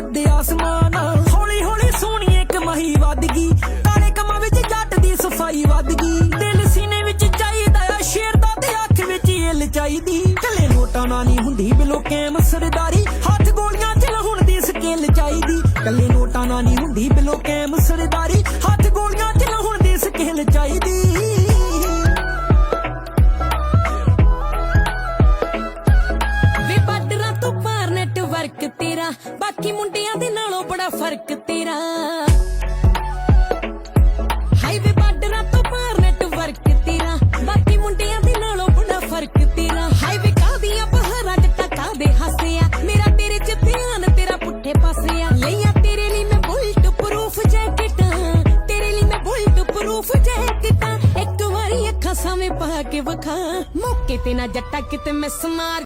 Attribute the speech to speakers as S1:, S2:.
S1: ਗੱਦੇ ਆਸਮਾਨ। ਹੌਲੀ ਹੌਲੀ ਸੋਹਣੀ ਇੱਕ ਮਹੀ ਵੱਧ ਗਈ। ਕਾਲੇ ਕਮਾਂ ਵਿੱਚ ਜੱਟ ਦੀ ਸਫ਼ਾਈ ਵੱਧ ਗਈ। ਦਿਲ ਸੀਨੇ ਵਿੱਚ ਚਾਹੀਦਾ ਆ, ਸ਼ੇਰ ਦਾ ਤੇ ਅੱਖ ਵਿੱਚ ਇਲ ਚਾਹੀਦੀ। ਕੱਲੇ ਨੋਟਾਂ ਨਾਲ ਨਹੀਂ ਹੁੰਦੀ ਬਿਲੋ ਕੈਮ ਸਰਦਾਰੀ ਹੱਥ ਗੋਲੀਆਂ ਚ ਲਹੁਣ ਦੀ ਸਕਿੱਲ ਚਾਹੀਦੀ। ਕੱਲੇ ਨੋਟਾਂ ਨਾਲ ਨਹੀਂ ਹੁੰਦੀ ਬਿਲੋ ਕੈਮ ਸਰਦਾਰੀ ਹੱਥ ਗੋਲੀਆਂ ਚ ਲਹੁਣ ਦੀ ਸਕਿੱਲ ਚਾਹੀਦੀ।
S2: ਨੈਟਵਰਕ ਤੇਰਾ। ਬਾਕੀ ਮੁੰਡਿਆਂ ਦੇ ਨਾਲੋਂ ਬੜਾ ਫ਼ਰਕ ਤੇਰਾ। ਹਾਈਵੇ ਬਾਰਡਰਾਂ ਤੋਂ ਪਾਰ ਨੈਟਵਰਕ ਤੇਰਾ। ਬਾਕੀ ਮੁੰਡਿਆਂ ਦੇ ਨਾਲੋਂ ਬੜਾ ਫ਼ਰਕ ਤੇਰਾ। ਹਾਈਵੇ ਕਾਦੀਆਂ ਪਹਾੜਾਂ ਜੱਟਾ ਕਾਦੇ ਹਾਸਿਆ ਮੇਰਾ ਤੇਰੇ ਚ ਧਿਆਨ, ਤੇਰਾ ਪੁੱਠੇ ਪਾਸੇ ਆ। ਲਈਆਂ ਤੇਰੇ ਲਈ ਮੈਂ ਬੁਲਟ ਪ੍ਰੂਫ ਜੈਕਟਾਂ ਤੇਰੇ ਲਈ ਮੈਂ ਬੁਲਟ ਪ੍ਰੂਫ ਜੈਕਟਾਂ ਇੱਕ ਵਾਰੀ ਅੱਖਾਂ ਸਾਹਮਣੇ ਪਾ ਕੇ ਵਿਖਾ। ਮੌਕੇ ਤੇ ਨਾ ਜੱਟਾ ਕਿਤੇ ਮਿਸ ਮਾਰ